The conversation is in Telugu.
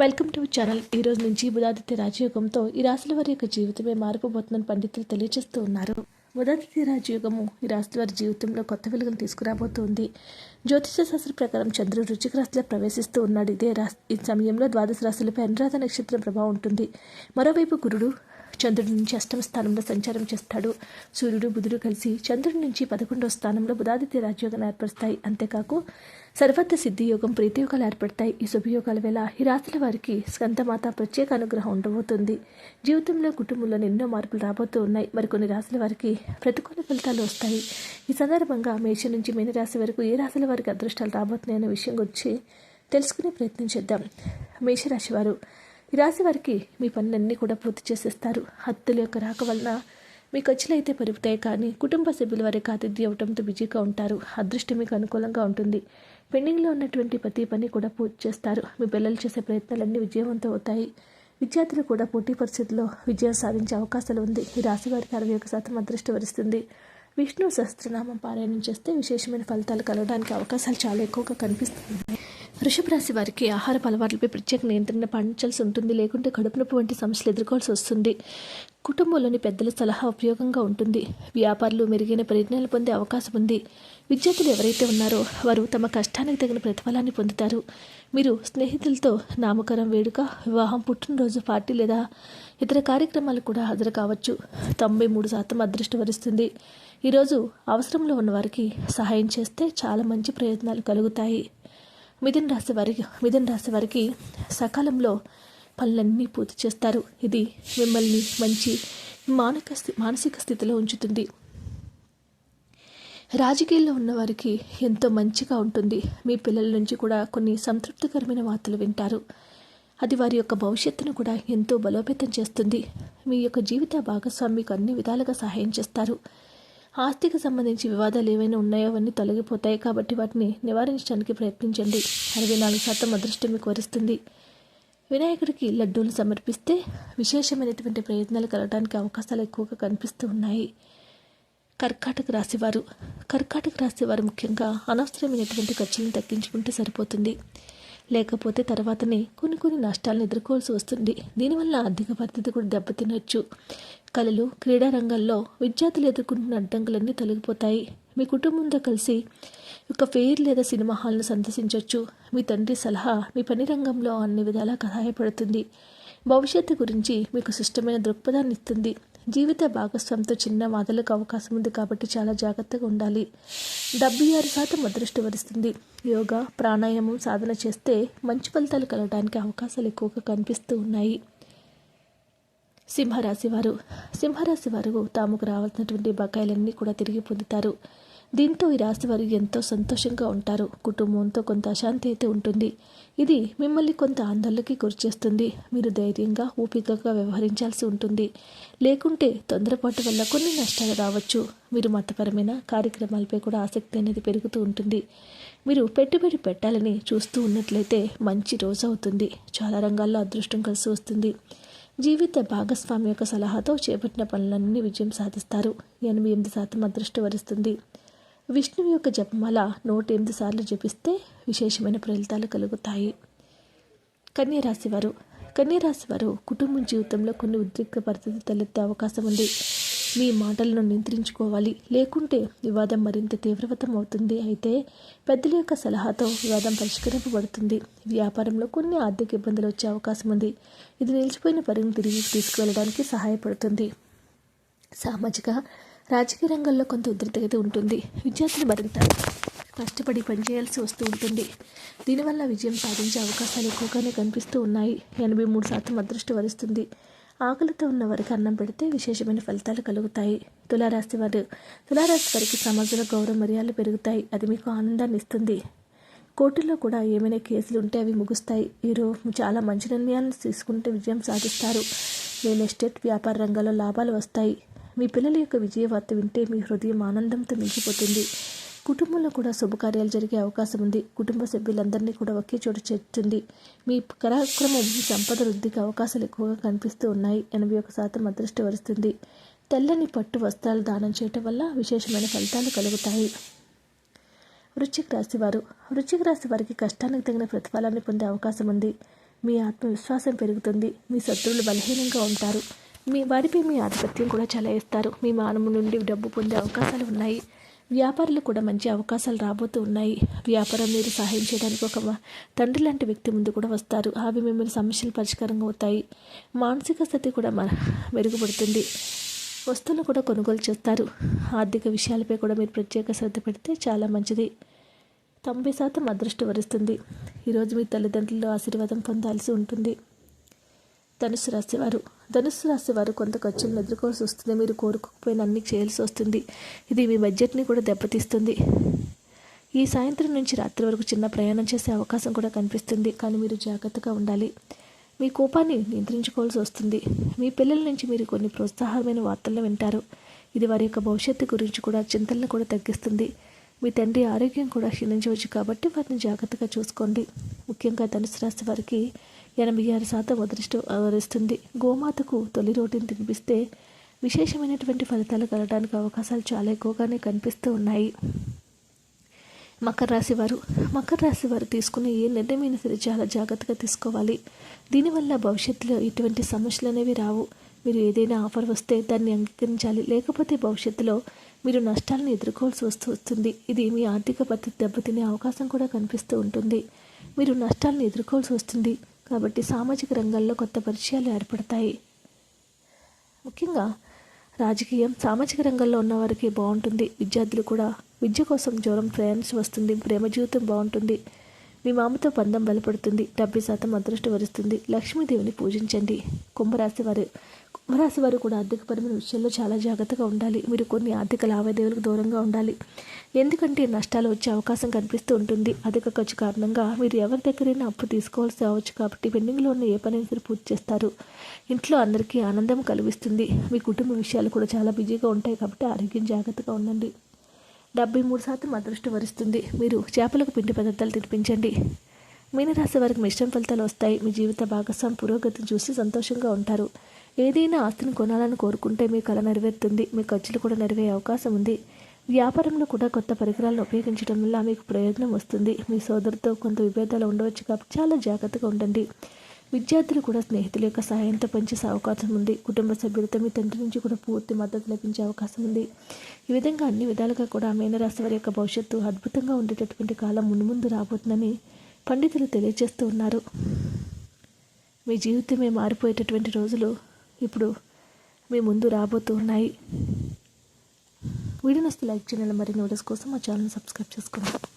Welcome to channel. ఈ రోజు నుంచి బుధాదిత్య రాజయోగంతో ఈ రాశుల వారి యొక్క జీవితమే మారిపోబోతుందని పండితులు తెలియజేస్తూ ఉన్నారు. బుధాదిత్య రాజయోగము ఈ రాశుల వారి జీవితంలో కొత్త వెలుగులు తీసుకురాబోతుంది. జ్యోతిష శాస్త్ర ప్రకారం చంద్రుడు రుచిక రాశిలో ప్రవేశిస్తూ ఉన్నాడు. ఇదే రా ఈ సమయంలో ద్వాదశ రాశులపై అనురాధ నక్షత్రం ప్రభావం ఉంటుంది. మరోవైపు గురుడు చంద్రుడి నుంచి అష్టమ స్థానంలో సంచారం చేస్తాడు. సూర్యుడు బుధుడు కలిసి చంద్రుడి నుంచి పదకొండవ స్థానంలో బుధాదిత్య రాజయోగాన్ని ఏర్పరుస్తాయి. అంతేకాకు సర్వత్ర సిద్ధి యోగం ప్రీతియోగాలు ఏర్పడతాయి. ఈ శుభయోగాల వేళ ఈ రాశుల వారికి స్కందమాత ప్రత్యేక అనుగ్రహం ఉండబోతుంది. జీవితంలో కుటుంబంలో ఎన్నో మార్పులు రాబోతూ ఉన్నాయి. మరికొన్ని రాశుల వారికి ప్రతికూల ఫలితాలు వస్తాయి. ఈ సందర్భంగా మేష నుంచి మీన రాశి వరకు ఏ రాశుల వారికి అదృష్టాలు రాబోతున్నాయనే విషయం గురించి తెలుసుకునే ప్రయత్నం చేద్దాం. మేషరాశి వారు ఈ రాశి వారికి మీ పనులన్నీ కూడా పూర్తి చేసేస్తారు. హత్తుల యొక్క రాక వలన మీ ఖర్చులు అయితే పెరుగుతాయి కానీ కుటుంబ సభ్యుల వారికి అతిథి అవడంతో బిజీగా ఉంటారు. అదృష్టం మీకు అనుకూలంగా ఉంటుంది. పెండింగ్లో ఉన్నటువంటి ప్రతి పని కూడా పూర్తి చేస్తారు. మీ పిల్లలు చేసే ప్రయత్నాలన్నీ విజయవంతం అవుతాయి. విద్యార్థులు కూడా పోటీ పరిస్థితుల్లో విజయం సాధించే అవకాశాలు ఉంది. ఈ రాశి వారికి అరవై ఒక శాతం అదృష్టం వరిస్తుంది. విష్ణు సహస్రనామం పారాయణం చేస్తే విశేషమైన ఫలితాలు కలవడానికి అవకాశాలు చాలా ఎక్కువగా కనిపిస్తున్నాయి. వృషభ రాశి వారికి ఆహారపు అలవాట్లపై ప్రత్యేక నియంత్రణ పాటించాల్సి ఉంటుంది. లేకుంటే కడుపు నొప్పి వంటి సమస్యలు ఎదుర్కోవాల్సి వస్తుంది. కుటుంబంలోని పెద్దల సలహా ఉపయోగంగా ఉంటుంది. వ్యాపారులు మెరుగైన ప్రయత్నాలు పొందే అవకాశం ఉంది. విద్యార్థులు ఎవరైతే ఉన్నారో వారు తమ కష్టానికి తగిన ప్రతిఫలాన్ని పొందుతారు. మీరు స్నేహితులతో నామకరం వేడుక వివాహం పుట్టినరోజు పార్టీ లేదా ఇతర కార్యక్రమాలు కూడా హాజరు కావచ్చు. తొంభై మూడు శాతం అదృష్టం వరిస్తుంది. ఈరోజు అవసరంలో ఉన్నవారికి సహాయం చేస్తే చాలా మంచి ప్రయత్నాలు కలుగుతాయి. మిథున్ రాశి వారికి మిథున్ రాశి వారికి సకాలంలో పనులన్నీ పూర్తి చేస్తారు. ఇది మిమ్మల్ని మంచి మానక స్థి- మానసిక స్థితిలో ఉంచుతుంది. రాజకీయాల్లో ఉన్నవారికి ఎంతో మంచిగా ఉంటుంది. మీ పిల్లల నుంచి కూడా కొన్ని సంతృప్తికరమైన వార్తలు వింటారు. అది వారి యొక్క భవిష్యత్తును కూడా ఎంతో బలోపేతం చేస్తుంది. మీ యొక్క జీవిత భాగస్వామికి అన్ని విధాలుగా సహాయం చేస్తారు. ఆస్తికి సంబంధించి వివాదాలు ఏవైనా ఉన్నాయో అవన్నీ తొలగిపోతాయి కాబట్టి వాటిని నివారించడానికి ప్రయత్నించండి. అరవై నాలుగు శాతం అదృష్టం మీకు వరిస్తుంది. వినాయకుడికి లడ్డూలు సమర్పిస్తే విశేషమైనటువంటి ప్రయత్నాలు కలగడానికి అవకాశాలు ఎక్కువగా కనిపిస్తూ ఉన్నాయి. కర్కాటక రాశివారు. కర్కాటక రాశివారు ముఖ్యంగా అనవసరమైనటువంటి ఖర్చులను తగ్గించుకుంటే సరిపోతుంది. లేకపోతే తర్వాతనే కొన్ని కొన్ని నష్టాలను ఎదుర్కోవాల్సి వస్తుంది. దీనివల్ల ఆర్థిక పరిస్థితి కూడా దెబ్బతినొచ్చు. కళలు క్రీడారంగంలో విద్యార్థులు ఎదుర్కొంటున్న అడ్డంకులన్నీ తొలగిపోతాయి. మీ కుటుంబంతో కలిసి ఒక ఫెయిర్ లేదా సినిమా హాల్ను సందర్శించవచ్చు మీ తండ్రి సలహా మీ పని రంగంలో అన్ని విధాలా సహాయపడుతుంది భవిష్యత్తు గురించి మీకు సుష్టమైన దృక్పథాన్ని ఇస్తుంది. జీవిత భాగస్వామితో చిన్న వాదలకు అవకాశం ఉంది కాబట్టి చాలా జాగ్రత్తగా ఉండాలి. డెబ్బై ఆరు శాతం అదృష్టి వరిస్తుంది. యోగా ప్రాణాయామం సాధన చేస్తే మంచి ఫలితాలు కలగడానికి అవకాశాలు ఎక్కువగా కనిపిస్తూ ఉన్నాయి. సింహరాశి వారు సింహరాశి వారు తాముకు రావాల్సినటువంటి బకాయిలన్నీ కూడా తిరిగి పొందుతారు. దీంతో ఈ రాశి వారు ఎంతో సంతోషంగా ఉంటారు. కుటుంబంతో కొంత అశాంతి అయితే ఉంటుంది. ఇది మిమ్మల్ని కొంత ఆందోళనకి గురిచేస్తుంది. మీరు ధైర్యంగా ఓపికగా వ్యవహరించాల్సి ఉంటుంది. లేకుంటే తొందరపాటు వల్ల కొన్ని నష్టాలు రావచ్చు. మీరు మతపరమైన కార్యక్రమాలపై కూడా ఆసక్తి అనేది పెరుగుతూ ఉంటుంది. మీరు పెట్టుబడి పెట్టాలని చూస్తూ ఉన్నట్లయితే మంచి రోజు అవుతుంది. చాలా రంగాల్లో అదృష్టం కలిసి వస్తుంది. జీవిత భాగస్వామి యొక్క సలహాతో చేపట్టిన పనులన్నీ విజయం సాధిస్తారు. ఎనభై ఎనిమిది శాతం అదృష్టి వరిస్తుంది. విష్ణువు యొక్క జపమాల నూట ఎనిమిది సార్లు జపిస్తే విశేషమైన ఫలితాలు కలుగుతాయి. కన్యరాశి వారు. కన్యరాశి వారు కుటుంబం జీవితంలో కొన్ని ఉద్రిక్త పరిస్థితి తలెత్తే అవకాశం ఉంది. మీ మాటలను నియంత్రించుకోవాలి. లేకుంటే వివాదం మరింత తీవ్రవతం అవుతుంది. అయితే పెద్దల యొక్క సలహాతో వివాదం పరిష్కరింపబడుతుంది. వ్యాపారంలో కొన్ని ఆర్థిక ఇబ్బందులు వచ్చే అవకాశం ఉంది. ఇది నిలిచిపోయిన పరిని తిరిగి తీసుకువెళ్ళడానికి సహాయపడుతుంది. సామాజిక రాజకీయ రంగంలో కొంత ఉధృత ఉంటుంది. విద్యార్థులు మరింత కష్టపడి పనిచేయాల్సి వస్తూ ఉంటుంది. దీనివల్ల విజయం సాధించే అవకాశాలు ఎక్కువగానే కనిపిస్తూ ఉన్నాయి. ఎనభై మూడు శాతం అదృష్టం వరిస్తుంది. ఆకలితో ఉన్న వారికి అన్నం పెడితే విశేషమైన ఫలితాలు కలుగుతాయి. తులారాశి వారు తులారాశి వారికి సమాజంలో గౌరవ మర్యాదలు పెరుగుతాయి. అది మీకు ఆనందాన్ని ఇస్తుంది. కోర్టులో కూడా ఏమైనా కేసులు ఉంటే అవి ముగుస్తాయి. మీరు చాలా మంచి నిర్ణయాలను తీసుకుంటే విజయం సాధిస్తారు. రియల్ ఎస్టేట్ వ్యాపార రంగంలో లాభాలు వస్తాయి. మీ పిల్లల యొక్క విజయవార్త వింటే మీ హృదయం ఆనందంతో మించిపోతుంది కుటుంబంలో కూడా శుభకార్యాలు జరిగే అవకాశం ఉంది. కుటుంబ సభ్యులందరినీ కూడా ఒకే చోట చేర్చుంది. మీ కార్యక్రమం సంపద వృద్ధికి అవకాశాలు ఎక్కువగా కనిపిస్తూ ఉన్నాయి. ఎనభై ఒక శాతం అదృష్టి వరుస్తుంది. తెల్లని పట్టు వస్త్రాలు దానం చేయటం వల్ల విశేషమైన ఫలితాలు కలుగుతాయి. వృశ్చిక రాశి వారు. వృశ్చిక రాశి వారికి కష్టానికి తగిన ప్రతిఫలాన్ని పొందే అవకాశం ఉంది. మీ ఆత్మవిశ్వాసం పెరుగుతుంది. మీ శత్రువులు బలహీనంగా ఉంటారు. మీ వారిపై మీ ఆధిపత్యం కూడా చెలాయిస్తారు. మీ మానము నుండి డబ్బు పొందే అవకాశాలు ఉన్నాయి. వ్యాపారులు కూడా మంచి అవకాశాలు రాబోతూ ఉన్నాయి. వ్యాపారం మీరు సహాయం చేయడానికి ఒక తండ్రి లాంటి వ్యక్తి ముందు కూడా వస్తారు. అవి మిమ్మల్ని సమస్యలు పరిష్కారంగా అవుతాయి. మానసిక స్థితి కూడా మెరుగుపడుతుంది. వస్తువులు కూడా కొనుగోలు చేస్తారు. ఆర్థిక విషయాలపై కూడా మీరు ప్రత్యేక శ్రద్ధ పెడితే చాలా మంచిది. తొంభై శాతం అదృష్టం వరిస్తుంది. ఈరోజు మీ తల్లిదండ్రుల ఆశీర్వాదం పొందాల్సి ఉంటుంది. ధనుసు రాశి వారు ధనుసు రాశి వారు కొంత ఖర్చులను ఎదుర్కోవాల్సి వస్తుంది. మీరు కోరుకోకపోయిన అన్ని చేయాల్సి వస్తుంది. ఇది మీ బడ్జెట్ని కూడా దెబ్బతీస్తుంది. ఈ సాయంత్రం నుంచి రాత్రి వరకు చిన్న ప్రయాణం చేసే అవకాశం కూడా కనిపిస్తుంది. కానీ మీరు జాగ్రత్తగా ఉండాలి. మీ కోపాన్ని నియంత్రించుకోవాల్సి వస్తుంది. మీ పిల్లల నుంచి మీరు కొన్ని ప్రోత్సాహమైన వార్తలను వింటారు. ఇది వారి యొక్క భవిష్యత్తు గురించి కూడా చింతలను కూడా తగ్గిస్తుంది. మీ తండ్రి ఆరోగ్యం కూడా క్షీణించవచ్చు కాబట్టి వారిని జాగ్రత్తగా చూసుకోండి. ముఖ్యంగా ధనుసు రాశి వారికి ఎనభై ఆరు శాతం అదృష్టం వరిస్తుంది గోమాతకు తొలి రోటిని తినిపిస్తే విశేషమైనటువంటి ఫలితాలు కలగడానికి అవకాశాలు చాలా ఎక్కువగానే కనిపిస్తూ ఉన్నాయి. మకర రాశి వారు మకర రాశి వారు తీసుకునే ఏ నిర్ణయమైన సరే చాలా జాగ్రత్తగా తీసుకోవాలి. దీనివల్ల భవిష్యత్తులో ఎటువంటి సమస్యలు అనేవి రావు. మీరు ఏదైనా ఆఫర్ వస్తే దాన్ని అంగీకరించాలి. లేకపోతే భవిష్యత్తులో మీరు నష్టాలను ఎదుర్కోవాల్సి వస్తూ వస్తుంది. ఇది మీ ఆర్థిక పద్ధతి దెబ్బతినే అవకాశం కూడా కనిపిస్తూ ఉంటుంది. మీరు నష్టాలను ఎదుర్కోవాల్సి వస్తుంది. కాబట్టి సామాజిక రంగాల్లో కొత్త పరిచయాలు ఏర్పడతాయి. ముఖ్యంగా రాజకీయం సామాజిక రంగంలో ఉన్నవారికి బాగుంటుంది. విద్యార్థులు కూడా విద్య కోసం జ్వరం ప్రయాణించి వస్తుంది. ప్రేమ జీవితం బాగుంటుంది. మీ మామతో బంధం బలపడుతుంది. డెబ్బై శాతం అదృష్టం వరుస్తుంది. లక్ష్మీదేవిని పూజించండి. కుంభరాశి వారు కుంభరాశి వారు కూడా ఆర్థికపరమైన విషయంలో చాలా జాగ్రత్తగా ఉండాలి. మీరు కొన్ని ఆర్థిక లావాదేవీలకు దూరంగా ఉండాలి. ఎందుకంటే నష్టాలు వచ్చే అవకాశం కనిపిస్తూ ఉంటుంది. అధిక ఖర్చు కారణంగా మీరు ఎవరి దగ్గరైనా అప్పు తీసుకోవాల్సి అవ్వచ్చు కాబట్టి పెండింగ్లో ఉన్న ఏ పని సరే పూర్తి చేస్తారు. ఇంట్లో అందరికీ ఆనందం కలిగిస్తుంది. మీ కుటుంబ విషయాలు కూడా చాలా బిజీగా ఉంటాయి కాబట్టి ఆరోగ్యం జాగ్రత్తగా ఉండండి. డెబ్బై మూడు శాతం అదృష్టం వరిస్తుంది. మీరు చేపలకు పిండి పదార్థాలు తినిపించండి. మీనరాశి వారికి మిశ్రమ ఫలితాలు వస్తాయి. మీ జీవిత భాగస్వామి పురోగతిని చూసి సంతోషంగా ఉంటారు. ఏదైనా ఆస్తిని కొనాలని కోరుకుంటే మీ కళ నెరవేరుతుంది. మీ ఖర్చులు కూడా నెరవేరే అవకాశం ఉంది. వ్యాపారంలో కూడా కొత్త పరికరాలను ఉపయోగించడం వల్ల మీకు ప్రయోజనం వస్తుంది. మీ సోదరుతో కొంత విభేదాలు ఉండవచ్చు కాబట్టి చాలా జాగ్రత్తగా ఉండండి. విద్యార్థులు కూడా స్నేహితుల యొక్క సహాయంతో పనిచేసే అవకాశం ఉంది. కుటుంబ సభ్యులతో మీ తండ్రి నుంచి కూడా పూర్తి మద్దతు లభించే అవకాశం ఉంది. ఈ విధంగా అన్ని విధాలుగా కూడా మీనరాశి వారి యొక్క భవిష్యత్తు అద్భుతంగా ఉండేటటువంటి కాలం ముందు ముందు రాబోతుందని పండితులు తెలియజేస్తూ ఉన్నారు. మీ జీవితమే మారిపోయేటటువంటి రోజులు ఇప్పుడు మీ ముందు రాబోతూ ఉన్నాయి. వీడియోస్ లైక్ చేయాలి మరిన్ని వీడియోస్ కోసం మా ఛానల్ సబ్స్క్రైబ్ చేసుకోండి.